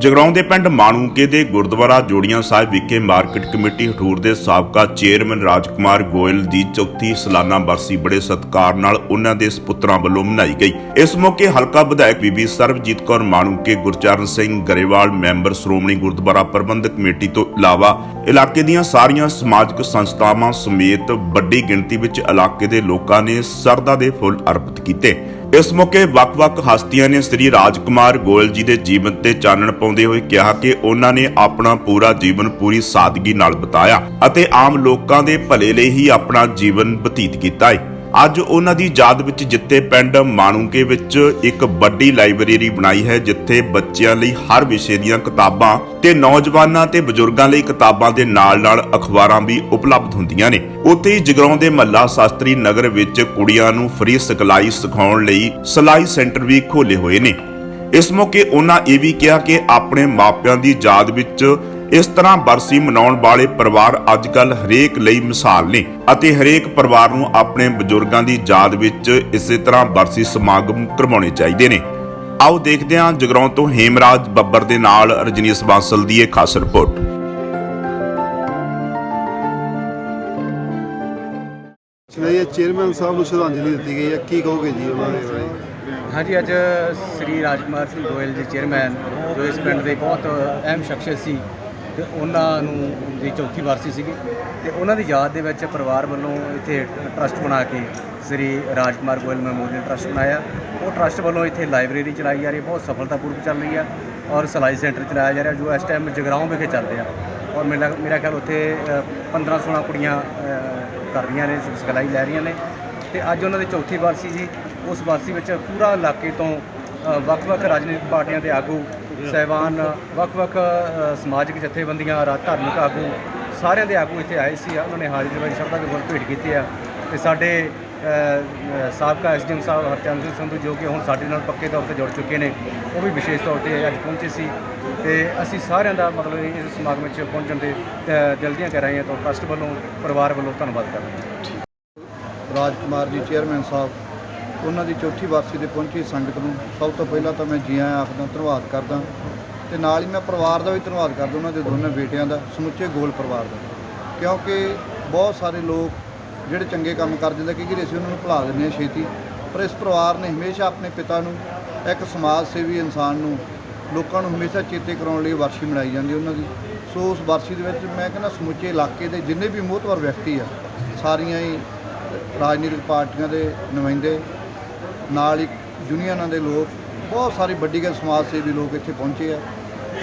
ਜਗਰਾਉਂ ਦੇ ਪਿੰਡ ਮਾਣੂਕੇ ਦੇ ਗੁਰਦੁਆਰਾ ਜੋੜੀਆਂ ਸਾਹਿਬ ਵਿਖੇ ਮਾਰਕੀਟ ਕਮੇਟੀ ਹਟੂਰ ਦੇ ਸਾਬਕਾ ਚੇਅਰਮੈਨ ਰਾਜਕੁਮਾਰ ਗੋਇਲ ਦੀ ਚੌਥੀ ਸਾਲਾਨਾ ਬਰਸੀ ਬੜੇ ਸਤਿਕਾਰ ਨਾਲ ਉਹਨਾਂ ਦੇ ਸਪੁੱਤਰਾਂ ਵੱਲੋਂ ਮਨਾਈ ਗਈ। ਇਸ ਮੌਕੇ ਹਲਕਾ ਵਿਧਾਇਕ ਬੀਬੀ ਸਰਬਜੀਤ ਕੌਰ ਮਾਣੂਕੇ, ਗੁਰਚਰਨ ਸਿੰਘ ਗਰੇਵਾਲ, ਮੈਂਬਰ ਸ਼੍ਰੋਮਣੀ ਗੁਰਦੁਆਰਾ ਪ੍ਰਬੰਧਕ ਕਮੇਟੀ ਤੋਂ ਇਲਾਵਾ ਇਲਾਕੇ ਦੀਆਂ ਸਾਰੀਆਂ ਸਮਾਜਿਕ ਸੰਸਥਾਵਾਂ ਸਮੇਤ ਵੱਡੀ ਗਿਣਤੀ ਵਿੱਚ ਇਲਾਕੇ ਦੇ ਲੋਕਾਂ ਨੇ ਸਰਦਾ ਦੇ ਫੁੱਲ ਅਰਪਿਤ ਕੀਤੇ। ਇਸ ਮੌਕੇ ਵੱਖ-ਵੱਖ ਹਸਤੀਆਂ ਨੇ ਸ੍ਰੀ ਰਾਜਕੁਮਾਰ ਗੋਇਲ ਜੀ ਦੇ ਜੀਵਨ ਤੇ ਚਾਨਣ ਪਾਉਂਦੇ ਹੋਏ ਕਿਹਾ ਕਿ ਉਹਨਾਂ ਨੇ ਆਪਣਾ ਪੂਰਾ ਜੀਵਨ ਪੂਰੀ ਸਾਦਗੀ ਨਾਲ ਬਿਤਾਇਆ ਅਤੇ ਆਮ ਲੋਕਾਂ ਦੇ ਭਲੇ ਲਈ ਹੀ ਆਪਣਾ ਜੀਵਨ ਬਤੀਤ ਕੀਤਾ ਹੈ। ਅੱਜ ਉਹਨਾਂ ਦੀ ਯਾਦ ਵਿੱਚ ਜਿੱਤੇ ਪਿੰਡ ਮਾਣੂਕੇ ਵਿੱਚ ਇੱਕ ਵੱਡੀ ਲਾਇਬ੍ਰੇਰੀ ਬਣਾਈ ਹੈ, ਜਿੱਥੇ ਬੱਚਿਆਂ ਲਈ ਹਰ ਵਿਸ਼ੇ ਦੀਆਂ ਕਿਤਾਬਾਂ ਤੇ ਨੌਜਵਾਨਾਂ ਤੇ ਬਜ਼ੁਰਗਾਂ ਲਈ ਕਿਤਾਬਾਂ ਦੇ ਨਾਲ-ਨਾਲ ਅਖਬਾਰਾਂ ਵੀ ਉਪਲਬਧ ਹੁੰਦੀਆਂ ਨੇ। ਉੱਥੇ ਹੀ ਜਗਰਾਉਂ ਦੇ ਮੱਲਾ ਸ਼ਾਸਤਰੀ ਨਗਰ ਵਿੱਚ ਕੁੜੀਆਂ ਨੂੰ ਫ੍ਰੀ ਸਿਖਲਾਈ ਸਿਖਾਉਣ ਲਈ ਸਿਲਾਈ ਸੈਂਟਰ ਵੀ ਖੋਲੇ ਹੋਏ ਨੇ। ਇਸ ਮੌਕੇ ਉਹਨਾਂ ਇਹ ਵੀ ਕਿਹਾ ਕਿ ਆਪਣੇ ਮਾਪਿਆਂ ਦੀ ਯਾਦ ਵਿੱਚ ਇਸ ਤਰ੍ਹਾਂ ਬਰਸੀ ਮਨਾਉਣ ਵਾਲੇ ਪਰਿਵਾਰ ਅੱਜਕੱਲ ਹਰੇਕ ਲਈ ਮਿਸਾਲ ਨੇ ਅਤੇ ਹਰੇਕ ਪਰਿਵਾਰ ਨੂੰ ਆਪਣੇ ਬਜ਼ੁਰਗਾਂ ਦੀ ਯਾਦ ਵਿੱਚ ਇਸੇ ਤਰ੍ਹਾਂ ਬਰਸੀ ਸਮਾਗਮ ਕਰਵਾਉਣੇ ਚਾਹੀਦੇ ਨੇ। ਆਓ ਦੇਖਦੇ ਹਾਂ ਜਗਰਾਉਂ ਤੋਂ ਹੇਮਰਾਜ ਬੱਬਰ ਦੇ ਨਾਲ ਰਜਨੀਸ਼ ਬਾਂਸਲ ਦੀ ਇਹ ਖਾਸ ਰਿਪੋਰਟ। ਇਹ ਚੇਅਰਮੈਨ ਸਾਹਿਬ ਨੂੰ ਸ਼ਰਧਾਂਜਲੀ ਦਿੱਤੀ ਗਈ ਹੈ। ਕੀ ਕਹੋਗੇ ਜੀ ਉਹਨਾਂ ਦੇ ਬਾਰੇ? ਹਾਂਜੀ ਅੱਜ ਸ੍ਰੀ ਰਾਜਕੁਮਾਰ ਸਿੰਘ ਗੋਇਲ ਜੀ ਚੇਅਰਮੈਨ ਜੋ ਇਸ ਪਿੰਡ ਦੇ ਬਹੁਤ ਅਹਿਮ ਸ਼ਖਸੀਅਤ ਸੀ ਤੇ ਉਹਨਾਂ ਨੂੰ ਦੀ ਚੌਥੀ ਵਾਰਸੀ ਸੀਗੀ। ਤੇ ਉਹਨਾਂ ਦੀ ਯਾਦ ਦੇ ਵਿੱਚ ਪਰਿਵਾਰ ਵੱਲੋਂ ਇੱਥੇ ਟਰਸਟ ਬਣਾ ਕੇ ਸ੍ਰੀ ਰਾਜਕੁਮਾਰ ਗੋਇਲ ਮੈਮੋਰੀਅਲ ਟਰਸਟ ਬਣਾਇਆ। ਉਹ ਟਰਸਟ ਵੱਲੋਂ ਇੱਥੇ ਲਾਇਬ੍ਰੇਰੀ ਚਲਾਈ ਜਾ ਰਹੀ ਹੈ। ਬਹੁਤ ਸਫਲਤਾਪੂਰਵਕ ਚੱਲ ਰਹੀ ਆ ਔਰ ਸਿਲਾਈ ਸੈਂਟਰ ਚਲਾਇਆ ਜਾ ਰਿਹਾ ਜੋ ਇਸ ਟਾਈਮ ਜਗਰਾਉਂ ਵਿਖੇ ਚੱਲ ਰਿਹਾ। ਔਰ ਮੇਰਾ ਮੇਰਾ ਖਿਆਲ ਉੱਥੇ 15 16 ਕੁੜੀਆਂ ਕਰ ਰਹੀਆਂ ਨੇ, ਸਿਖਲਾਈ ਲੈ ਰਹੀਆਂ ਨੇ। ਤੇ ਅੱਜ ਉਹਨਾਂ ਦੀ ਚੌਥੀ ਵਾਰਸੀ ਸੀ। ਉਸ ਵਾਰਸੀ ਵਿੱਚ ਪੂਰਾ ਇਲਾਕੇ ਤੋਂ ਵੱਖ-ਵੱਖ ਰਾਜਨੀਤਿਕ ਪਾਰਟੀਆਂ ਦੇ ਆਗੂ ਸਹਿਬਾਨ ਵੱਖ-ਵੱਖ ਸਮਾਜਿਕ ਜਥੇਬੰਦੀਆਂ ਰਾ ਧਾਰਮਿਕ ਆਗੂ ਸਾਰਿਆਂ ਦੇ ਆਗੂ ਇੱਥੇ ਆਏ ਸੀ ਉਹਨਾਂ ਨੇ ਹਾਜ਼ਰੀ ਵਿੱਚ ਸ਼ਰਧਾ ਦੇ ਫੁੱਲ ਭੇਟ ਕੀਤੇ ਆ। ਤੇ ਸਾਡੇ ਅ, ਅ, ਸਾਬਕਾ ਐਸਡੀਐਮ ਸਾਹਿਬ ਹਰਚੰਦ ਸਿੰਘ ਸੰਧੂ ਜੋ ਕਿ ਹੁਣ ਸਾਡੇ ਨਾਲ ਪੱਕੇ ਤੌਰ ਤੇ ਜੁੜ ਚੁੱਕੇ ਨੇ ਉਹ ਵੀ ਵਿਸ਼ੇਸ਼ ਤੌਰ ਤੇ ਅੱਜ ਪਹੁੰਚੇ ਸੀ। ਤੇ ਅਸੀਂ ਸਾਰਿਆਂ ਦਾ ਮਤਲਬ ਇਸ ਸਮਾਗਮ ਵਿੱਚ ਪਹੁੰਚਣ ਦੇ ਅ, ਦਿਲ ਦੀਆਂ ਗਹਿਰਾਈਆਂ ਤੋਂ ਟਰਸਟ ਵੱਲੋਂ ਪਰਿਵਾਰ ਵੱਲੋਂ ਧੰਨਵਾਦ ਕਰਦੇ ਹਾਂ। ਰਾਜ ਕੁਮਾਰ ਜੀ ਚੇਅਰਮੈਨ ਸਾਹਿਬ ਉਹਨਾਂ ਦੀ ਚੌਥੀ ਵਾਰਸੀ ਤੇ ਪਹੁੰਚੀ ਸੰਗਤ ਨੂੰ। ਸਭ ਤੋਂ ਪਹਿਲਾਂ ਤਾਂ ਮੈਂ ਜੀ ਆਇਆਂ ਆਖਦਾ, ਧੰਨਵਾਦ ਕਰਦਾ। ਤੇ ਨਾਲ ਹੀ ਮੈਂ ਪਰਿਵਾਰ ਦਾ ਵੀ ਧੰਨਵਾਦ ਕਰਦਾ ਉਹਨਾਂ ਦੇ ਦੋਨਾਂ ਬੇਟਿਆਂ ਦਾ, ਸਮੁੱਚੇ ਗੋਲ ਪਰਿਵਾਰ ਦਾ। ਕਿਉਂਕਿ ਬਹੁਤ ਸਾਰੇ ਲੋਕ ਜਿਹੜੇ ਚੰਗੇ ਕੰਮ ਕਰ ਜਾਂਦੇ ਕਿ ਅਸੀਂ ਉਹਨਾਂ ਨੂੰ ਭੁਲਾ ਦਿੰਦੇ ਹਾਂ ਛੇਤੀ। ਪਰ ਇਸ ਪਰਿਵਾਰ ਨੇ ਹਮੇਸ਼ਾ ਆਪਣੇ ਪਿਤਾ ਨੂੰ, ਇੱਕ ਸਮਾਜ ਸੇਵੀ ਇਨਸਾਨ ਨੂੰ ਲੋਕਾਂ ਨੂੰ ਹਮੇਸ਼ਾ ਚੇਤੇ ਕਰਾਉਣ ਲਈ ਵਰਸ਼ੀ ਮਨਾਈ ਜਾਂਦੀ ਉਹਨਾਂ ਦੀ। ਸੋ ਉਸ ਵਰਸ਼ੀ ਦੇ ਵਿੱਚ ਮੈਂ ਕਹਿੰਦਾ, ਸਮੁੱਚੇ ਇਲਾਕੇ ਦੇ ਜਿੰਨੇ ਵੀ ਮੋਹਤਵਰ ਵਿਅਕਤੀ ਆ, ਸਾਰੀਆਂ ਹੀ ਰਾਜਨੀਤਿਕ ਪਾਰਟੀਆਂ ਦੇ ਨੁਮਾਇੰਦੇ ਨਾਲ ਹੀ ਯੂਨੀਅਨਾਂ ਦੇ ਲੋਕ, ਬਹੁਤ ਸਾਰੇ ਵੱਡੀ ਗਿਣਤੀ ਸਮਾਜ ਸੇਵੀ ਲੋਕ ਇੱਥੇ ਪਹੁੰਚੇ ਆ।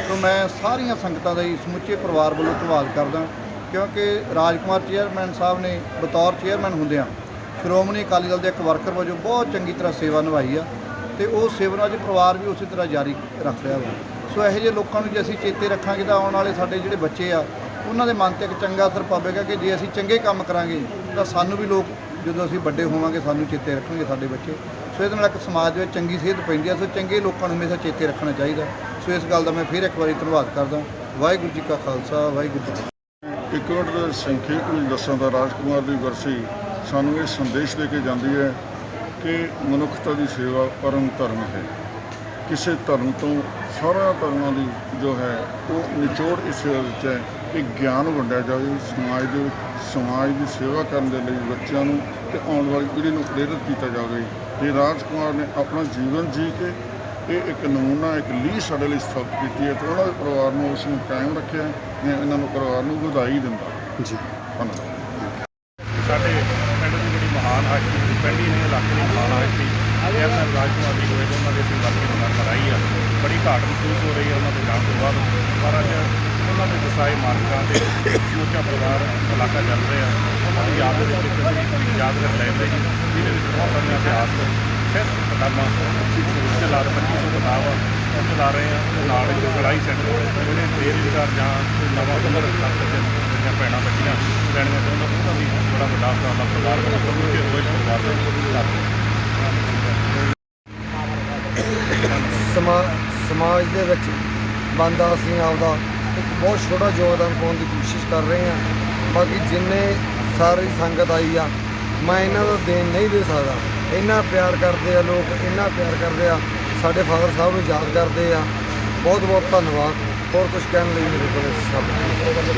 ਸੋ ਮੈਂ ਸਾਰੀਆਂ ਸੰਗਤਾਂ ਦਾ ਹੀ ਸਮੁੱਚੇ ਪਰਿਵਾਰ ਵੱਲੋਂ ਧੰਨਵਾਦ ਕਰਦਾ ਕਿਉਂਕਿ ਰਾਜਕੁਮਾਰ ਚੇਅਰਮੈਨ ਸਾਹਿਬ ਨੇ ਬਤੌਰ ਚੇਅਰਮੈਨ ਹੁੰਦਿਆਂ ਸ਼੍ਰੋਮਣੀ ਅਕਾਲੀ ਦਲ ਦੇ ਇੱਕ ਵਰਕਰ ਵਜੋਂ ਬਹੁਤ ਚੰਗੀ ਤਰ੍ਹਾਂ ਸੇਵਾ ਨਿਭਾਈ ਆ ਤੇ ਉਹ ਸੇਵਾ ਨੂੰ ਅੱਜ ਪਰਿਵਾਰ ਵੀ ਉਸੇ ਤਰ੍ਹਾਂ ਜਾਰੀ ਰੱਖ ਰਿਹਾ ਵਾ। ਸੋ ਇਹੋ ਜਿਹੇ ਲੋਕਾਂ ਨੂੰ ਜੇ ਅਸੀਂ ਚੇਤੇ ਰੱਖਾਂਗੇ ਤਾਂ ਆਉਣ ਵਾਲੇ ਸਾਡੇ ਜਿਹੜੇ ਬੱਚੇ ਆ, ਉਹਨਾਂ ਦੇ ਮਨ ਤੇ ਇੱਕ ਚੰਗਾ ਅਸਰ ਪਵੇਗਾ ਕਿ ਜੇ ਅਸੀਂ ਚੰਗੇ ਕੰਮ ਕਰਾਂਗੇ ਤਾਂ ਸਾਨੂੰ ਵੀ ਲੋਕ ਜਦੋਂ ਅਸੀਂ ਵੱਡੇ ਹੋਵਾਂਗੇ, ਸਾਨੂੰ ਚੇਤੇ ਰੱਖਣਗੇ ਸਾਡੇ ਬੱਚੇ। ਸੋ ਇਹਦੇ ਨਾਲ ਇੱਕ ਸਮਾਜ ਦੇ ਵਿੱਚ ਚੰਗੀ ਸਿਹਤ ਪੈਂਦੀ ਹੈ। ਸੋ ਚੰਗੇ ਲੋਕਾਂ ਨੂੰ ਹਮੇਸ਼ਾ ਚੇਤੇ ਰੱਖਣਾ ਚਾਹੀਦਾ। ਸੋ ਇਸ ਗੱਲ ਦਾ ਮੈਂ ਫਿਰ ਇੱਕ ਵਾਰੀ ਧੰਨਵਾਦ ਕਰਦਾ। ਵਾਹਿਗੁਰੂ ਜੀ ਕਾ ਖਾਲਸਾ, ਵਾਹਿਗੁਰੂ ਜੀ ਕੀ ਇੱਕ ਮਿੰਟ, ਸੰਖੇਪ ਵਿੱਚ ਦੱਸਾਂ ਤਾਂ ਰਾਜਕੁਮਾਰ ਦੀ ਵਰਸੀ ਸਾਨੂੰ ਇਹ ਸੰਦੇਸ਼ ਦੇ ਕੇ ਜਾਂਦੀ ਹੈ ਕਿ ਮਨੁੱਖਤਾ ਦੀ ਸੇਵਾ ਪਰਮ ਧਰਮ ਹੈ। ਕਿਸੇ ਧਰਮ ਤੋਂ ਸਾਰਿਆਂ ਧਰਮਾਂ ਦੀ ਜੋ ਹੈ, ਉਹ ਨਿਚੋੜ ਇਸ ਵਿੱਚ ਹੈ। ਕਿ ਗਿਆਨ ਵੰਡਿਆ ਜਾਵੇ ਸਮਾਜ ਦੇ ਸਮਾਜ ਦੀ ਸੇਵਾ ਕਰਨ ਦੇ ਲਈ ਬੱਚਿਆਂ ਨੂੰ ਤੇ ਆਉਣ ਵਾਲੀ ਪੀੜ੍ਹੀ ਨੂੰ ਪ੍ਰੇਰਿਤ ਕੀਤਾ ਜਾਵੇ। ਇਹ ਰਾਜਕੁਮਾਰ ਨੇ ਆਪਣਾ ਜੀਵਨ ਜੀ ਕੇ ਇਹ ਇੱਕ ਨਮੂਨਾ ਇੱਕ ਲੀਹ ਸਾਡੇ ਲਈ ਸਥਾਪਿਤ ਕੀਤੀ ਹੈ ਤੇ ਉਹਨਾਂ ਦੇ ਪਰਿਵਾਰ ਨੂੰ ਉਸ ਨੂੰ ਕਾਇਮ ਰੱਖਿਆ ਮੈਂ ਇਹਨਾਂ ਨੂੰ ਪਰਿਵਾਰ ਨੂੰ ਵਧਾਈ ਦਿੰਦਾ ਜੀ। ਧੰਨਵਾਦ। ਸਾਡੇ ਪਿੰਡ ਦੀ ਜਿਹੜੀ ਮਹਾਨ ਹਸਤੀ ਪਿੰਡੀ ਨੇ ਇਲਾਕੇ ਦੀ ਮਹਾਨ ਹਸਤੀ ਚੇਅਰਮੈਨ ਰਾਜਕੁਮਾਰ ਦੀ ਹੋਏ ਉਹਨਾਂ ਦੇ ਅਸੀਂ ਵਰਤੀ ਨੂੰ ਮਰਾਈ ਆ। ਬੜੀ ਘਾਟ ਮਹਿਸੂਸ ਹੋ ਰਹੀ ਹੈ ਉਹਨਾਂ ਦੇ ਜਾਣ ਤੋਂ ਬਾਅਦ। ਪਰ ਅੱਜ ਉਹਨਾਂ ਦੇ ਦਸਾਏ ਮਾਰਕਾਂ ਦੇ ਸਮੁੱਚਾ ਪਰਿਵਾਰ ਇਲਾਕਾ ਚੱਲ ਰਿਹਾ ਉਹਨਾਂ ਦੀ ਯਾਦ ਦੇ ਵਿੱਚ ਅਸੀਂ ਯਾਦਗਾਰ ਲਾਇਬ੍ਰੇਰੀ ਜਿਹਦੇ ਵਿੱਚ ਬਹੁਤ ਸਾਰੀਆਂ ਇਤਿਹਾਸ ਸਿਰਫ ਕਿਤਾਬਾਂ ਚਲਾ ਰਹੇ 2500 ਕਿਤਾਬ ਆ, ਉਹ ਚਲਾ ਰਹੇ ਆ। ਤੇ ਨਾਲ ਇੱਕ ਸਿਲਾਈ ਸੈਂਟਰ ਜਿਹੜੇ ਬੇਰੁਜ਼ਗਾਰ ਜਾਂ ਕੋਈ ਨਵਾਂ ਹੁਨਰ ਕਰ ਸਕਣ ਜਿਹੜੀਆਂ ਭੈਣਾਂ ਬੱਚੀਆਂ ਲੈਣੀਆਂ ਚਾਹੁੰਦਾ ਉਹਨਾਂ ਵੀ ਬੜਾ ਵੱਡਾ ਉਪਰਾਲਾ ਪਰਿਵਾਰ ਵੱਲੋਂ ਸਮੁੱਚੇ ਹੋਏ ਪਰਿਵਾਰ ਦਾ ਸਮਾ ਸਮਾਜ ਦੇ ਵਿੱਚ ਬੰਦਾ ਅਸੀਂ ਆਪਦਾ ਇੱਕ ਬਹੁਤ ਛੋਟਾ ਯੋਗਦਾਨ ਪਾਉਣ ਦੀ ਕੋਸ਼ਿਸ਼ ਕਰ ਰਹੇ ਹਾਂ। ਬਾਕੀ ਜਿੰਨੇ ਸਾਰੀ ਸੰਗਤ ਆਈ ਆ, ਮੈਂ ਇਹਨਾਂ ਦਾ ਦੇਣ ਨਹੀਂ ਦੇ ਸਕਦਾ। ਇੰਨਾ ਪਿਆਰ ਕਰਦੇ ਆ ਲੋਕ, ਇੰਨਾ ਪਿਆਰ ਕਰਦੇ ਆ। ਸਾਡੇ ਫਾਦਰ ਸਾਹਿਬ ਨੂੰ ਯਾਦ ਕਰਦੇ ਆ। ਬਹੁਤ ਬਹੁਤ ਧੰਨਵਾਦ। ਹੋਰ ਕੁਝ ਕਹਿਣ ਲਈ ਮੇਰੇ ਕੋਲ ਸ਼ਬਦ